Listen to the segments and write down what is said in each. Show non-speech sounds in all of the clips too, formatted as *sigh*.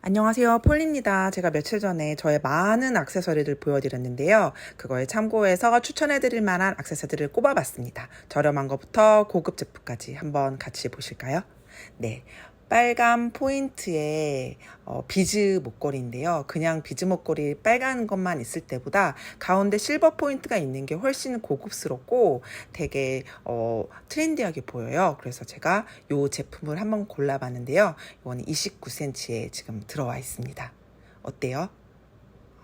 안녕하세요. 폴리입니다. 제가 며칠 전에 저의 많은 액세서리를 보여드렸는데요. 그거에 참고해서 추천해드릴 만한 액세서리를 꼽아봤습니다. 저렴한 것부터 고급 제품까지 한번 같이 보실까요? 네. 빨간 포인트의 어, 비즈 목걸이인데요. 그냥 비즈 목걸이 빨간 것만 있을 때보다 가운데 실버 포인트가 있는 게 훨씬 고급스럽고 되게 어, 트렌디하게 보여요. 그래서 제가 이 제품을 한번 골라봤는데요. 이거는 29cm에 지금 들어와 있습니다. 어때요?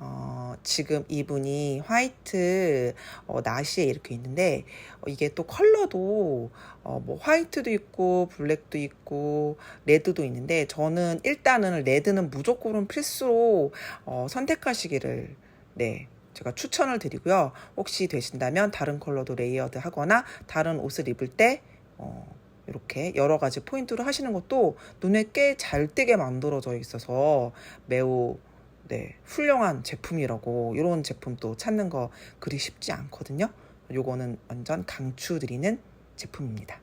어, 지금 이분이 화이트 어, 나시에 이렇게 있는데 어, 이게 또 컬러도 어, 뭐 화이트도 있고 블랙도 있고 레드도 있는데 저는 일단은 레드는 무조건 필수로 어, 선택하시기를 네 제가 추천을 드리고요. 혹시 되신다면 다른 컬러도 레이어드 하거나 다른 옷을 입을 때 어, 이렇게 여러 가지 포인트로 하시는 것도 눈에 꽤 잘 띄게 만들어져 있어서 매우 네, 훌륭한 제품이라고 이런 제품도 찾는 거 그리 쉽지 않거든요. 요거는 완전 강추드리는 제품입니다.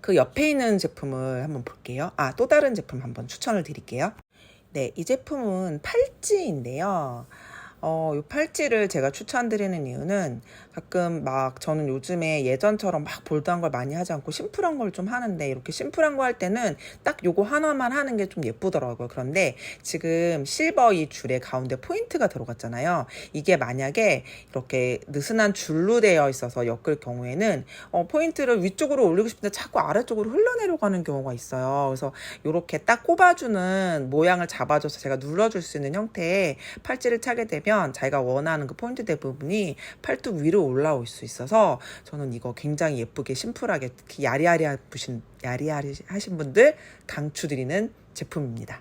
그 옆에 있는 제품을 한번 볼게요. 아, 또 다른 제품 한번 추천을 드릴게요. 네, 이 제품은 팔찌인데요. 어, 이 팔찌를 제가 추천드리는 이유는 가끔 막 저는 요즘에 예전처럼 막 볼드한 걸 많이 하지 않고 심플한 걸 좀 하는데 이렇게 심플한 거 할 때는 딱 요거 하나만 하는 게 좀 예쁘더라고요. 그런데 지금 실버 이 줄에 가운데 포인트가 들어갔잖아요. 이게 만약에 이렇게 느슨한 줄로 되어 있어서 엮을 경우에는 어, 포인트를 위쪽으로 올리고 싶은데 자꾸 아래쪽으로 흘러내려가는 경우가 있어요. 그래서 이렇게 딱 꼽아주는 모양을 잡아줘서 제가 눌러줄 수 있는 형태의 팔찌를 차게 되면 자기가 원하는 그 포인트 대부분이 팔뚝 위로 올라올 수 있어서 저는 이거 굉장히 예쁘게 심플하게 특히 야리야리하신 야리야리 하신 분들 강추드리는 제품입니다.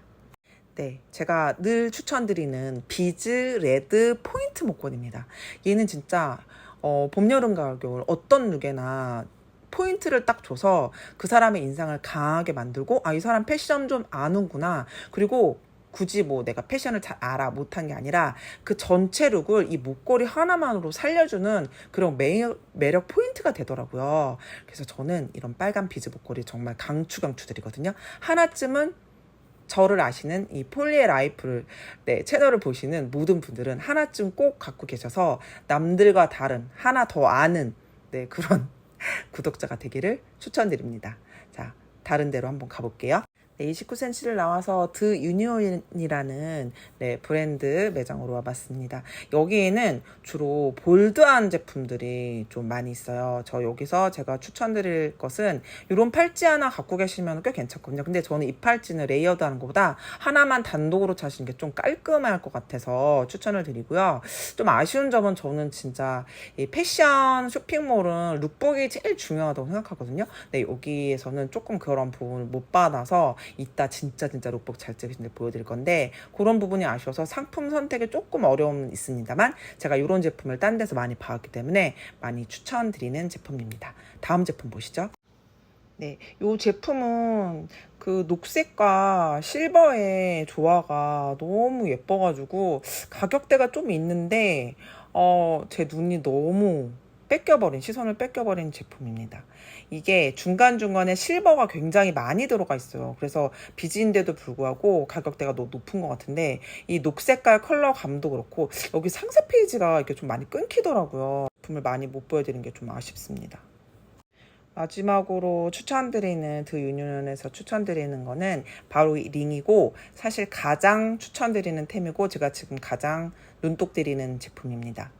네, 제가 늘 추천드리는 비즈 레드 포인트 목걸이입니다. 얘는 진짜 어, 봄, 여름, 가을, 겨울 어떤 룩에나 포인트를 딱 줘서 그 사람의 인상을 강하게 만들고 아, 이 사람 패션 좀 아는구나. 그리고 굳이 뭐 내가 패션을 잘 알아 못한 게 아니라 그 전체 룩을 이 목걸이 하나만으로 살려주는 그런 매력, 매력 포인트가 되더라고요. 그래서 저는 이런 빨간 비즈 목걸이 정말 강추 강추드리거든요. 하나쯤은 저를 아시는 이 폴리의 라이프를 네, 채널을 보시는 모든 분들은 하나쯤 꼭 갖고 계셔서 남들과 다른 하나 더 아는 네, 그런 *laughs* 구독자가 되기를 추천드립니다. 자, 다른 데로 한번 가볼게요. 네, 29cm를 나와서 드 유니온이라는 네, 브랜드 매장으로 와봤습니다. 여기에는 주로 볼드한 제품들이 좀 많이 있어요. 저 여기서 제가 추천드릴 것은 이런 팔찌 하나 갖고 계시면 꽤 괜찮거든요. 근데 저는 이 팔찌는 레이어드 하는 것보다 하나만 단독으로 차시는 게 좀 깔끔할 것 같아서 추천을 드리고요. 좀 아쉬운 점은 저는 진짜 이 패션 쇼핑몰은 룩북이 제일 중요하다고 생각하거든요. 네, 여기에서는 조금 그런 부분을 못 받아서 이따 진짜 진짜 룩북 잘 찍으신 데 보여드릴 건데 그런 부분이 아쉬워서 상품 선택에 조금 어려움은 있습니다만 제가 이런 제품을 딴 데서 많이 봐왔기 때문에 많이 추천드리는 제품입니다. 다음 제품 보시죠. 네, 이 제품은 그 녹색과 실버의 조화가 너무 예뻐가지고 가격대가 좀 있는데 어, 제 눈이 너무 뺏겨버린 시선을 뺏겨버린 제품입니다. 이게 중간중간에 실버가 굉장히 많이 들어가 있어요. 그래서 비즈인데도 불구하고 가격대가 너무 높은 것 같은데 이 녹색깔 컬러 감도 그렇고 여기 상세 페이지가 이렇게 좀 많이 끊기더라고요. 제품을 많이 못 보여드린 게 좀 아쉽습니다. 마지막으로 추천드리는 드 유니온에서 추천드리는 거는 바로 이 링이고 사실 가장 추천드리는 템이고 제가 지금 가장 눈독 들이는 제품입니다.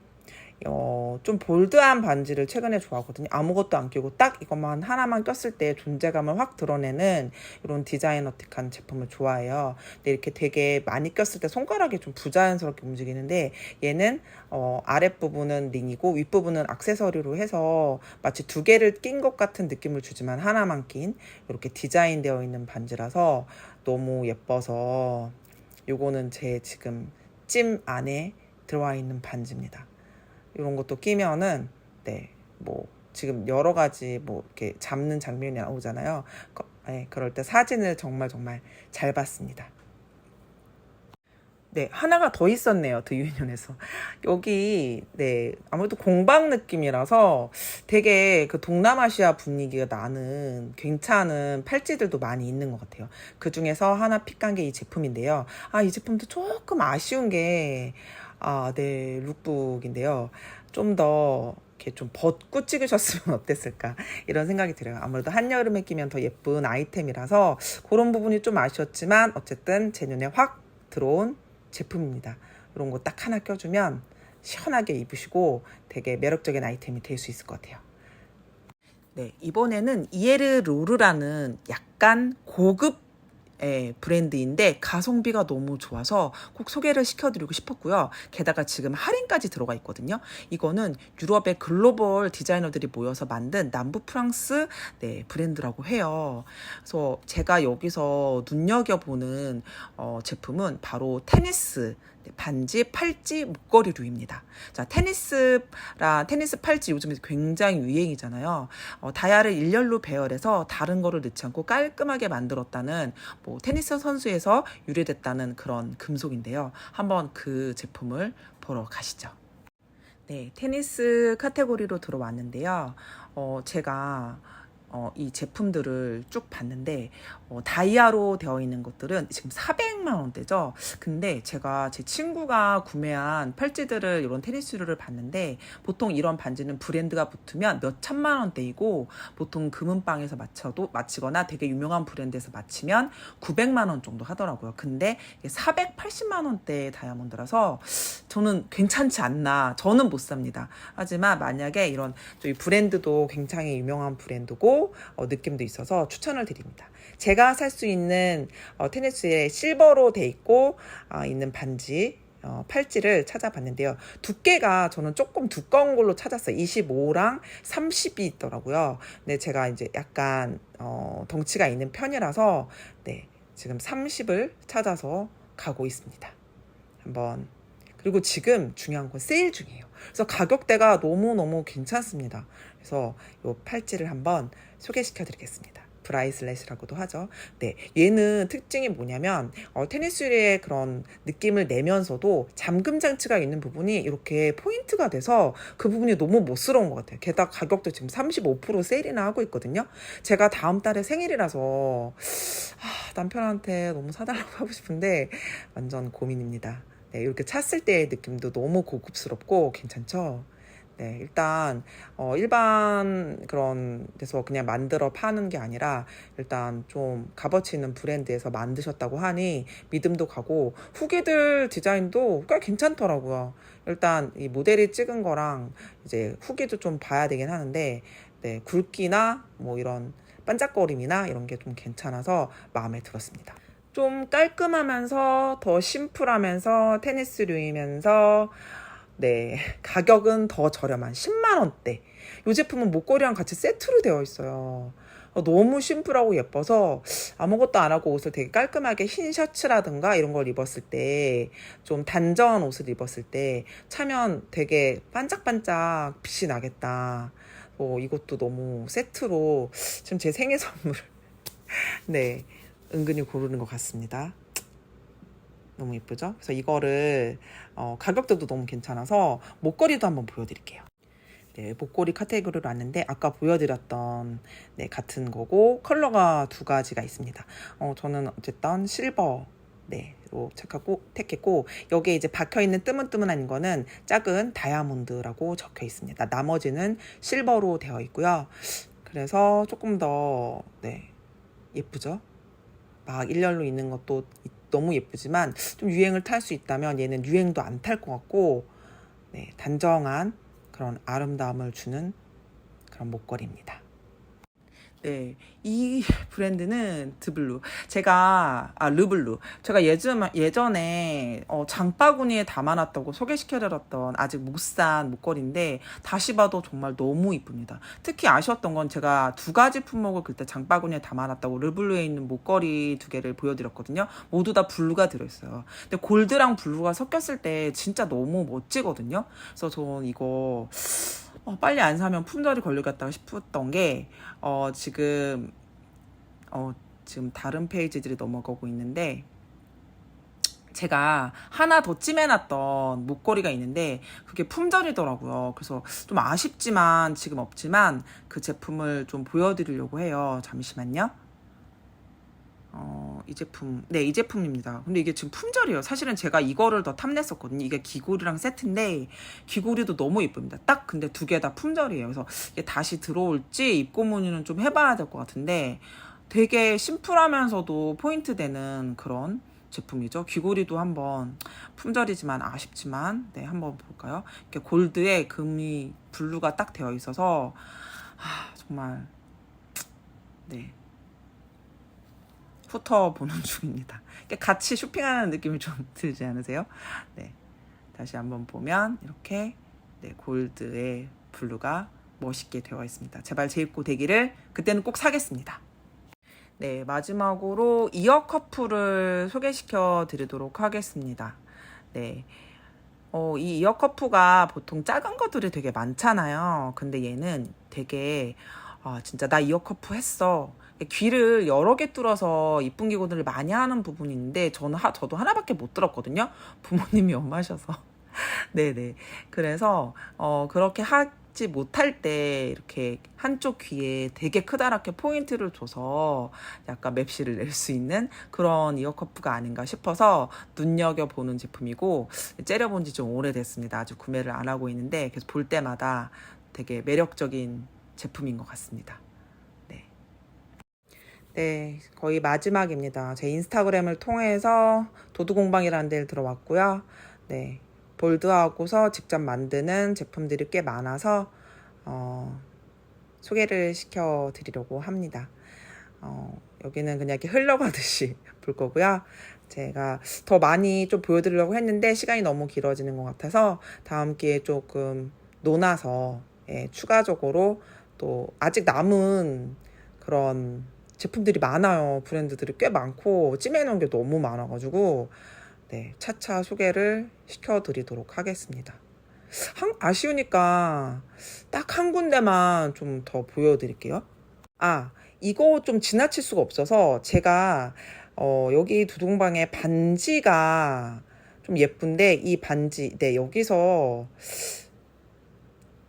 어, 좀 볼드한 반지를 최근에 좋아하거든요. 아무것도 안 끼고 딱 이것만 하나만 꼈을 때 존재감을 확 드러내는 이런 디자이너틱한 제품을 좋아해요. 근데 이렇게 되게 많이 꼈을 때 손가락이 좀 부자연스럽게 움직이는데 얘는 어, 아랫부분은 링이고 윗부분은 액세서리로 해서 마치 두 개를 낀 것 같은 느낌을 주지만 하나만 낀 이렇게 디자인되어 있는 반지라서 너무 예뻐서 요거는 제 지금 찜 안에 들어와 있는 반지입니다. 이런 것도 끼면은 네뭐 지금 여러 가지 뭐 이렇게 잡는 장면이 나오잖아요. 거- 네, 그럴 때 사진을 정말 정말 잘 봤습니다. 네, 하나가 더 있었네요. 더 유니온에서. *laughs* 여기, 네, 아무래도 공방 느낌이라서 되게 그 동남아시아 분위기가 나는 괜찮은 팔찌들도 많이 있는 것 같아요. 그 중에서 하나 픽한 게 이 제품인데요. 아, 이 제품도 조금 아쉬운 게, 아, 네, 룩북인데요. 좀 더, 이렇게 좀 벗고 찍으셨으면 *laughs* 어땠을까 이런 생각이 들어요. 아무래도 한여름에 끼면 더 예쁜 아이템이라서 그런 부분이 좀 아쉬웠지만 어쨌든 제 눈에 확 들어온 제품입니다. 이런 거 딱 하나 껴주면 시원하게 입으시고 되게 매력적인 아이템이 될 수 있을 것 같아요. 네, 이번에는 이에르 로르라는 약간 고급 의 브랜드인데 가성비가 너무 좋아서 꼭 소개를 시켜드리고 싶었고요. 게다가 지금 할인까지 들어가 있거든요. 이거는 유럽의 글로벌 디자이너들이 모여서 만든 남부 프랑스 네, 브랜드라고 해요. 그래서 제가 여기서 눈여겨보는 어, 제품은 바로 테니스 네, 반지, 팔찌, 목걸이류입니다. 자, 테니스라 테니스 팔찌 요즘에 굉장히 유행이잖아요. 어, 다이아를 일렬로 배열해서 다른 거를 넣지 않고 깔끔하게 만들었다는 뭐 테니스 선수에서 유래됐다는 그런 금속인데요. 한번 그 제품을 보러 가시죠. 네, 테니스 카테고리로 들어왔는데요. 어, 제가 어, 이 제품들을 쭉 봤는데 어, 다이아로 되어 있는 것들은 지금 400만 원대죠. 근데 제가 제 친구가 구매한 팔찌들을 이런 테니스류를 봤는데 보통 이런 반지는 브랜드가 붙으면 몇 천만 원대이고 보통 금은방에서 맞춰도 맞히거나 되게 유명한 브랜드에서 맞히면 900만 원 정도 하더라고요. 근데 이게 480만 원대 다이아몬드라서 저는 괜찮지 않나. 저는 못 삽니다. 하지만 만약에 이런 브랜드도 굉장히 유명한 브랜드고 어, 느낌도 있어서 추천을 드립니다. 제가 살 수 있는 어, 테니스에 실버로 돼 있고 어, 있는 반지 어, 팔찌를 찾아봤는데요. 두께가 저는 조금 두꺼운 걸로 찾았어요. 25랑 30이 있더라고요. 근데 제가 이제 약간 어, 덩치가 있는 편이라서 네, 지금 30을 찾아서 가고 있습니다. 한번 그리고 지금 중요한 건 세일 중이에요. 그래서 가격대가 너무너무 괜찮습니다. 그래서 이 팔찌를 한번 소개시켜 드리겠습니다. 브라이슬렛이라고도 하죠. 네, 얘는 특징이 뭐냐면 어, 테니스의 그런 느낌을 내면서도 잠금 장치가 있는 부분이 이렇게 포인트가 돼서 그 부분이 너무 멋스러운 것 같아요. 게다가 가격도 지금 35% 세일이나 하고 있거든요. 제가 다음 달에 생일이라서 아, 남편한테 너무 사달라고 *laughs* 하고 싶은데 완전 고민입니다. 네, 이렇게 찼을 때의 느낌도 너무 고급스럽고 괜찮죠? 네, 일단 어, 일반 그런 데서 그냥 만들어 파는 게 아니라 일단 좀 값어치 있는 브랜드에서 만드셨다고 하니 믿음도 가고 후기들 디자인도 꽤 괜찮더라고요. 일단 이 모델이 찍은 거랑 이제 후기도 좀 봐야 되긴 하는데 네, 굵기나 뭐 이런 반짝거림이나 이런 게 좀 괜찮아서 마음에 들었습니다. 좀 깔끔하면서 더 심플하면서 테니스류이면서 네 가격은 더 저렴한 10만 원대. 이 제품은 목걸이랑 같이 세트로 되어 있어요. 어, 너무 심플하고 예뻐서 아무것도 안 하고 옷을 되게 깔끔하게 흰 셔츠라든가 이런 걸 입었을 때 좀 단정한 옷을 입었을 때 차면 되게 반짝반짝 빛이 나겠다. 뭐 이것도 너무 세트로 지금 제 생일 선물 *laughs* 네 은근히 고르는 것 같습니다. 너무 예쁘죠? 그래서 이거를 어, 가격대도 너무 괜찮아서 목걸이도 한번 보여드릴게요. 네, 목걸이 카테고리로 왔는데 아까 보여드렸던 네, 같은 거고 컬러가 두 가지가 있습니다. 어, 저는 어쨌든 실버 네로 착하고 택했고 여기에 이제 박혀 있는 뜨문뜨문한 거는 작은 다이아몬드라고 적혀 있습니다. 나머지는 실버로 되어 있고요. 그래서 조금 더 네, 예쁘죠? 막 일렬로 있는 것도 너무 예쁘지만 좀 유행을 탈 수 있다면 얘는 유행도 안 탈 것 같고 네, 단정한 그런 아름다움을 주는 그런 목걸이입니다. 네, 이 *laughs* 브랜드는 드블루. 제가 아 르블루. 제가 예전 예전에 어, 장바구니에 담아놨다고 소개시켜드렸던 아직 못 산 목걸이인데 다시 봐도 정말 너무 이쁩니다. 특히 아쉬웠던 건 제가 두 가지 품목을 그때 장바구니에 담아놨다고 르블루에 있는 목걸이 두 개를 보여드렸거든요. 모두 다 블루가 들어있어요. 근데 골드랑 블루가 섞였을 때 진짜 너무 멋지거든요. 그래서 저는 이거 어, 빨리 안 사면 품절이 걸리겠다 싶었던 게, 어, 지금, 어, 지금 다른 페이지들이 넘어가고 있는데, 제가 하나 더 찜해놨던 목걸이가 있는데 그게 품절이더라고요. 그래서 좀 아쉽지만 지금 없지만 그 제품을 좀 보여드리려고 해요. 잠시만요. 어, 이 제품, 네, 이 제품입니다. 근데 이게 지금 품절이에요. 사실은 제가 이거를 더 탐냈었거든요. 이게 귀고리랑 세트인데, 귀고리도 너무 이쁩니다. 딱 근데 두 개 다 품절이에요. 그래서 이게 다시 들어올지 입고 문의는 좀 해봐야 될 것 같은데, 되게 심플하면서도 포인트 되는 그런 제품이죠. 귀고리도 한번 품절이지만 아쉽지만, 네, 한번 볼까요? 이렇게 골드에 금이 블루가 딱 되어 있어서, 아, 정말, 네. 훑어보는 *laughs* 중입니다. 이렇게 같이 쇼핑하는 느낌이 좀 *laughs* 들지 않으세요? 네. 다시 한번 보면 이렇게 네, 골드의 블루가 멋있게 되어 있습니다. 제발 재입고 되기를 그때는 꼭 사겠습니다. 네, 마지막으로 이어 커프를 소개시켜 드리도록 하겠습니다. 네. 어, 이 이어 커프가 보통 작은 것들이 되게 많잖아요. 근데 얘는 되게 아, 진짜 나 이어 커프 했어. 귀를 여러 개 뚫어서 이쁜 기구들을 많이 하는 부분이 있는데 저는 하, 저도 하나밖에 못 들었거든요. *laughs* 부모님이 엄하셔서. *laughs* 네네. 그래서 어, 그렇게 하지 못할 때 이렇게 한쪽 귀에 되게 크다랗게 포인트를 줘서 약간 맵시를 낼 수 있는 그런 이어커프가 아닌가 싶어서 눈여겨보는 제품이고 째려본 지 좀 오래됐습니다. 아직 구매를 안 하고 있는데 계속 볼 때마다 되게 매력적인 제품인 것 같습니다. 네. 네, 거의 마지막입니다. 제 인스타그램을 통해서 도두공방이라는 데를 들어왔고요. 네, 볼드하고서 직접 만드는 제품들이 꽤 많아서 어, 소개를 시켜 드리려고 합니다. 어, 여기는 그냥 이렇게 흘러가듯이 *laughs* 볼 거고요. 제가 더 많이 좀 보여드리려고 했는데 시간이 너무 길어지는 것 같아서 다음 기회에 조금 논아서 예, 추가적으로 또 아직 남은 그런 제품들이 많아요. 브랜드들이 꽤 많고 찜해놓은 게 너무 많아가지고 네, 차차 소개를 시켜드리도록 하겠습니다. 한, 아쉬우니까 딱 한 군데만 좀 더 보여드릴게요. 아, 이거 좀 지나칠 수가 없어서 제가 어, 여기 두둥방에 반지가 좀 예쁜데 이 반지, 네, 여기서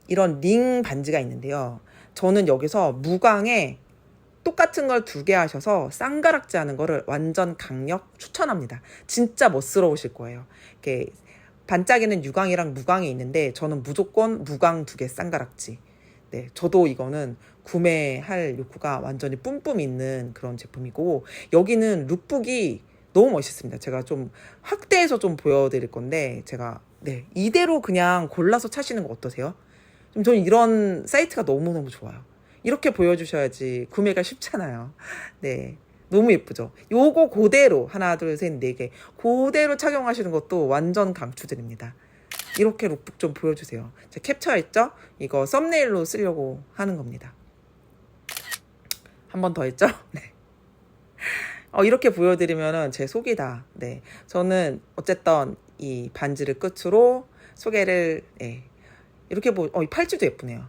이런 링 반지가 있는데요. 저는 여기서 무광에 똑같은 걸 두 개 하셔서 쌍가락지 하는 거를 완전 강력 추천합니다. 진짜 멋스러우실 거예요. 이렇게 반짝이는 유광이랑 무광이 있는데 저는 무조건 무광 두 개 쌍가락지. 네, 저도 이거는 구매할 욕구가 완전히 뿜뿜 있는 그런 제품이고 여기는 룩북이 너무 멋있습니다. 제가 좀 확대해서 좀 보여드릴 건데 제가 네 이대로 그냥 골라서 차시는 거 어떠세요? 좀 저는 이런 사이트가 너무너무 좋아요. 이렇게 보여주셔야지 구매가 쉽잖아요. 네. 너무 예쁘죠? 요거 그대로 하나, 둘, 셋, 네 개. 그대로 착용하시는 것도 완전 강추드립니다. 이렇게 룩북 좀 보여주세요. 제 캡처했죠? 이거 썸네일로 쓰려고 하는 겁니다. 한 번 더 했죠? *laughs* 네. 어, 이렇게 보여드리면은 제 속이다. 네. 저는 어쨌든 이 반지를 끝으로 소개를, 네. 이렇게 보, 어, 이 팔찌도 예쁘네요.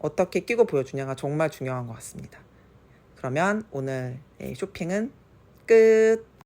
어떻게 끼고 보여주냐가 정말 중요한 것 같습니다. 그러면 오늘 쇼핑은 끝.